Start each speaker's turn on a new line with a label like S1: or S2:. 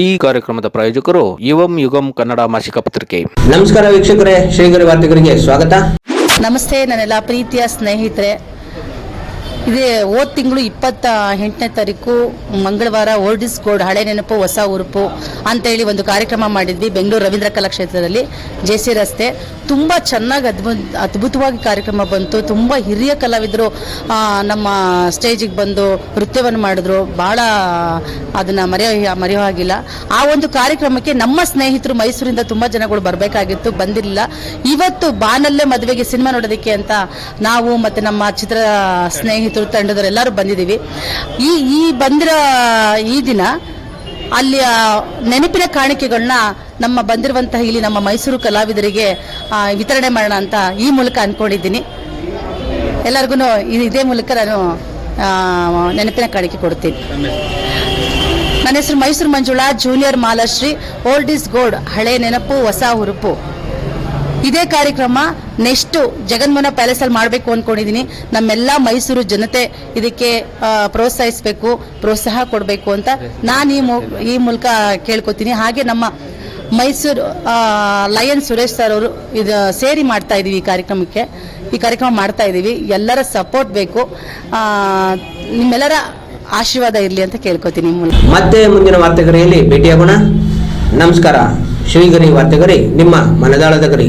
S1: ಈ ಕಾರ್ಯಕ್ರಮದ ಪ್ರಾಯೋಜಕರು ಯುವಂ ಯುಗಂ ಕನ್ನಡ ಮಾಸಿಕ ಪತ್ರಿಕೆ.
S2: ನಮಸ್ಕಾರ ವೀಕ್ಷಕರೇ ಶ್ರೀಗರಿ ವಾರ್ತೆಗರಿಗೆ ಸ್ವಾಗತ.
S3: ನಮಸ್ತೆ ನನ್ನೆಲ್ಲ ಪ್ರೀತಿಯ ಸ್ನೇಹಿತರೆ. ಇದೇ, ಹೋದ ತಿಂಗಳು ಇಪ್ಪತ್ತ ಎಂಟನೇ ತಾರೀಕು ಮಂಗಳವಾರ ಓಲ್ಡ್ ಗೋಲ್ಡ್ ಹಳೆ ನೆನಪು, ಹೊಸ ಉರುಪು ಅಂತೇಳಿ ಒಂದು ಕಾರ್ಯಕ್ರಮ ಮಾಡಿದ್ವಿ ಬೆಂಗಳೂರು ರವೀಂದ್ರ ಕಲಾಕ್ಷೇತ್ರದಲ್ಲಿ, ಜೆ ಸಿ ರಸ್ತೆ. ತುಂಬ ಚೆನ್ನಾಗಿ ಅದ್ಭುತ, ಅದ್ಭುತವಾಗಿ ಕಾರ್ಯಕ್ರಮ ಬಂತು. ತುಂಬ ಹಿರಿಯ ಕಲಾವಿದರು ನಮ್ಮ ಸ್ಟೇಜಿಗೆ ಬಂದು ನೃತ್ಯವನ್ನು ಮಾಡಿದ್ರು. ಭಾಳ ಅದನ್ನು ಮರೆಯೋ ಮರೆಯೋ ಹಾಗಿಲ್ಲ. ಆ ಒಂದು ಕಾರ್ಯಕ್ರಮಕ್ಕೆ ನಮ್ಮ ಸ್ನೇಹಿತರು ಮೈಸೂರಿಂದ ತುಂಬ ಜನಗಳು ಬರಬೇಕಾಗಿತ್ತು, ಬಂದಿರಲಿಲ್ಲ. ಇವತ್ತು ಬಾನಲ್ಲೇ ಮದುವೆಗೆ ಸಿನಿಮಾ ನೋಡೋದಕ್ಕೆ ಅಂತ ನಾವು ಮತ್ತು ನಮ್ಮ ಚಿತ್ರ ಸ್ನೇಹಿತರು ತಂಡದವರು ಎಲ್ಲರೂ ಬಂದಿದ್ದೀವಿ. ಈ ಈ ಬಂದಿರೋ ಈ ದಿನ ಅಲ್ಲಿಯ ನೆನಪಿನ ಕಾಣಿಕೆಗಳನ್ನ ನಮ್ಮ ಬಂದಿರುವಂತಹ ಇಲ್ಲಿ ನಮ್ಮ ಮೈಸೂರು ಕಲಾವಿದರಿಗೆ ವಿತರಣೆ ಮಾಡೋಣ ಅಂತ ಈ ಮೂಲಕ ಅನ್ಕೊಂಡಿದ್ದೀನಿ. ಎಲ್ಲರಿಗೂ ಇದೇ ಮೂಲಕ ನಾನು ನೆನಪಿನ ಕಾಣಿಕೆ ಕೊಡ್ತೀನಿ. ನನ್ನ ಹೆಸರು Mysuru Manjula, junior Malashri, old is gold, ಹಳೆ ನೆನಪು, ಹೊಸ ಹುರುಪು. ಇದೇ ಕಾರ್ಯಕ್ರಮ ನೆಕ್ಸ್ಟ್ ಜಗನ್ಮೋಹನ ಪ್ಯಾಲೇಸ್ ಅಲ್ಲಿ ಮಾಡಬೇಕು ಅನ್ಕೊಂಡಿದೀನಿ. ನಮ್ಮೆಲ್ಲ ಮೈಸೂರು ಜನತೆ ಇದಕ್ಕೆ ಪ್ರೋತ್ಸಾಹಿಸಬೇಕು, ಪ್ರೋತ್ಸಾಹ ಕೊಡಬೇಕು ಅಂತ ನಾನು ಈ ಈ ಮೂಲಕ ಕೇಳ್ಕೊತೀನಿ. ಹಾಗೆ ನಮ್ಮ ಮೈಸೂರು ಲಯನ್ ಸುರೇಶ್ ಸರ್ ಅವರು ಇದು ಸೇರಿ ಮಾಡ್ತಾ ಇದ್ದೀವಿ ಈ ಕಾರ್ಯಕ್ರಮಕ್ಕೆ. ಈ ಕಾರ್ಯಕ್ರಮ ಮಾಡ್ತಾ ಇದ್ದೀವಿ ಎಲ್ಲರ ಸಪೋರ್ಟ್ ಬೇಕು. ನಿಮ್ಮೆಲ್ಲರ ಆಶೀರ್ವಾದ ಇರಲಿ ಅಂತ ಕೇಳ್ಕೊತೀನಿ
S2: ಮತ್ತೆ ಮುಂದಿನ ವಾರ್ತೆಗರಿಯಲ್ಲಿ ಭೇಟಿಯಾಗೋಣ. ನಮಸ್ಕಾರ. ಶ್ರೀಗರಿ ವಾರ್ತೆಗರಿ ನಿಮ್ಮ ಮನದಾಳದ ಗರಿ.